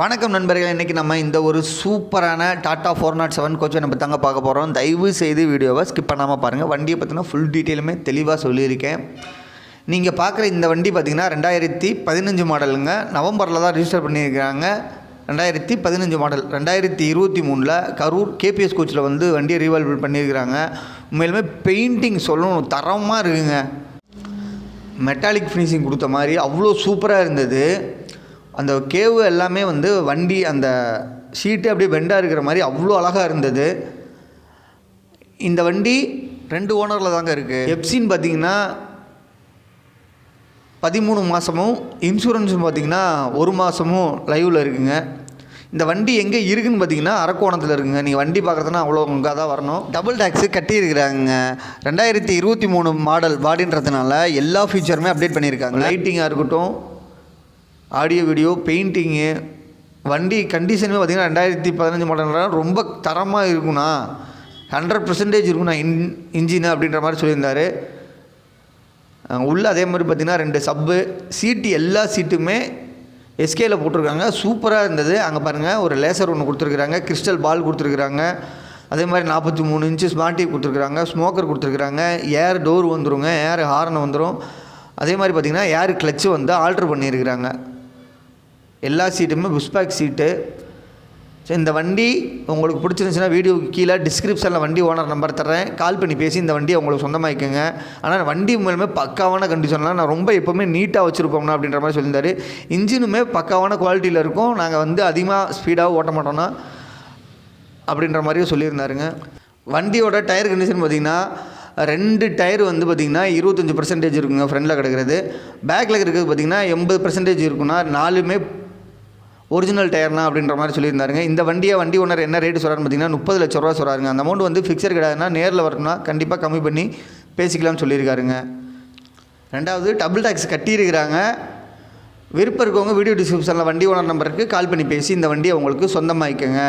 வணக்கம் நண்பர்கள் இன்றைக்கி நம்ம இந்த ஒரு சூப்பரான டாட்டா ஃபோர் நாட் செவன் கோச்சை நம்ம தாங்க பார்க்க போகிறோம் தயவு செய்து வீடியோவை ஸ்கிப் பண்ணாமல் பாருங்கள் வண்டியை பற்றின ஃபுல் டீட்டெயிலுமே தெளிவாக சொல்லியிருக்கேன். நீங்கள் பார்க்குற இந்த வண்டி பார்த்திங்கன்னா ரெண்டாயிரத்தி பதினஞ்சு மாடலுங்க. நவம்பரில் தான் ரிஜிஸ்டர் பண்ணியிருக்கிறாங்க. ரெண்டாயிரத்தி பதினஞ்சு மாடல். ரெண்டாயிரத்தி இருபத்தி மூணில் கரூர் கேபிஎஸ் கோச்சில் வந்து வண்டியை ரீவால்வ் பண்ணியிருக்கிறாங்க. உண்மையிலுமே பெயிண்டிங் சொல்லணும். தரமாக இருக்குங்க. மெட்டாலிக் ஃபினிஷிங் கொடுத்த மாதிரி அவ்வளோ சூப்பராக இருந்தது. அந்த கேவு எல்லாமே வந்து வண்டி அந்த ஷீட்டு அப்படியே பெண்டாக இருக்கிற மாதிரி அவ்வளோ அழகாக இருந்தது. இந்த வண்டி ரெண்டு ஓனரில் தாங்க இருக்குது எப்சின்னு பார்த்தீங்கன்னா பதிமூணு மாதமும் இன்சூரன்ஸும் பார்த்தீங்கன்னா ஒரு மாதமும் லைவில் இருக்குங்க. இந்த வண்டி எங்கே இருக்குதுன்னு பார்த்தீங்கன்னா அரக்கோணத்தில் இருக்குங்க. நீங்கள் வண்டி பார்க்குறதுனா அவ்வளோ இங்கே தான் வரணும். டபுள் டேக்ஸு கட்டியிருக்கிறாங்க ரெண்டாயிரத்தி இருபத்தி மூணு மாடல் பாடின்றதுனால எல்லா ஃபீச்சருமே அப்டேட் பண்ணியிருக்காங்க. லைட்டிங்காக இருக்கட்டும் ஆடியோ வீடியோ பெயிண்டிங்கு வண்டி கண்டிஷனுமே பார்த்திங்கன்னா ரெண்டாயிரத்தி பதினஞ்சு மாடல்னால் ரொம்ப தரமாக இருக்குண்ணா ஹண்ட்ரட் பர்சன்டேஜ் இருக்குண்ணா இன் இன்ஜின் அப்படின்ற மாதிரி சொல்லியிருந்தார். உள்ளே அதே மாதிரி பார்த்திங்கன்னா ரெண்டு சப்பு சீட்டு எல்லா சீட்டுமே எஸ்கேல போட்டிருக்காங்க. சூப்பராக இருந்தது. அங்கே பாருங்கள் ஒரு லேசர் ஒன்று கொடுத்துருக்குறாங்க. கிறிஸ்டல் பால் கொடுத்துருக்குறாங்க. அதே மாதிரி நாற்பத்தி மூணு இன்ச்சு ஸ்மார்ட் டிவி கொடுத்துருக்குறாங்க. ஸ்மோக்கர் கொடுத்துருக்குறாங்க. ஏர் டோர் வந்துருங்க. ஏர் ஹார்ன் வந்துடும் அதே மாதிரி பார்த்திங்கன்னா ஏர் கிளச்சு வந்து ஆல்ட்ரு பண்ணியிருக்கிறாங்க. எல்லா சீட்டுமே புஷ்பேக் சீட்டு. சரி இந்த வண்டி உங்களுக்கு பிடிச்சிருந்துச்சுன்னா வீடியோக்கு கீழே டிஸ்கிரிப்ஷனில் வண்டி ஓனர் நம்பர் தரேன் கால் பண்ணி பேசி இந்த வண்டியை உங்களுக்கு சொந்தமாக்கிக்கோங்க. ஆனால் வண்டி மூலமே பக்காவான கண்டிஷன்லாம் நான் ரொம்ப எப்போவுமே நீட்டாக வச்சுருப்போம்னா அப்படின்ற மாதிரி சொல்லியிருந்தாரு. இன்ஜினுமே பக்காவான குவாலிட்டியில் இருக்கும். நாங்கள் வந்து அதிகமாக ஸ்பீடாக ஓட்ட மாட்டோம்னா அப்படின்ற மாதிரியும் சொல்லியிருந்தாருங்க. வண்டியோட டயர் கண்டிஷன் பார்த்திங்கன்னா ரெண்டு டயர் வந்து பார்த்திங்கன்னா இருபத்தஞ்சி பர்சன்டேஜ் இருக்குங்க ஃப்ரண்டில் கிடக்கிறது. பேக்கில் இருக்கிறது பார்த்திங்கன்னா எண்பது பர்சன்டேஜ் இருக்குன்னா நாலுமே ஒரிஜினல் டயர்னா அப்படின்ற மாதிரி சொல்லியிருந்தாருங்க. இந்த வண்டியை வண்டி ஓனர் என்ன ரேட்டு சொல்கிறாருன்னு பார்த்தீங்கன்னா முப்பது லட்ச ரூபா சொல்கிறாருங்க அந்த அமௌண்ட் வந்து ஃபிக்ஸர் கிடையாதுன்னா நேரில் வரணும்னா கண்டிப்பாக கம்மி பண்ணி பேசிக்கலாம்னு சொல்லியிருக்காருங்க. ரெண்டாவது டபுள் டேக்ஸ் கட்டியிருக்கிறாங்க. விருப்பம் இருக்கவங்க வீடியோ டிஸ்கிரிப்ஷனில் வண்டி ஓனர் நம்பருக்கு கால் பண்ணி பேசி இந்த வண்டியை உங்களுக்கு சொந்தமாக்கிக்கோங்க.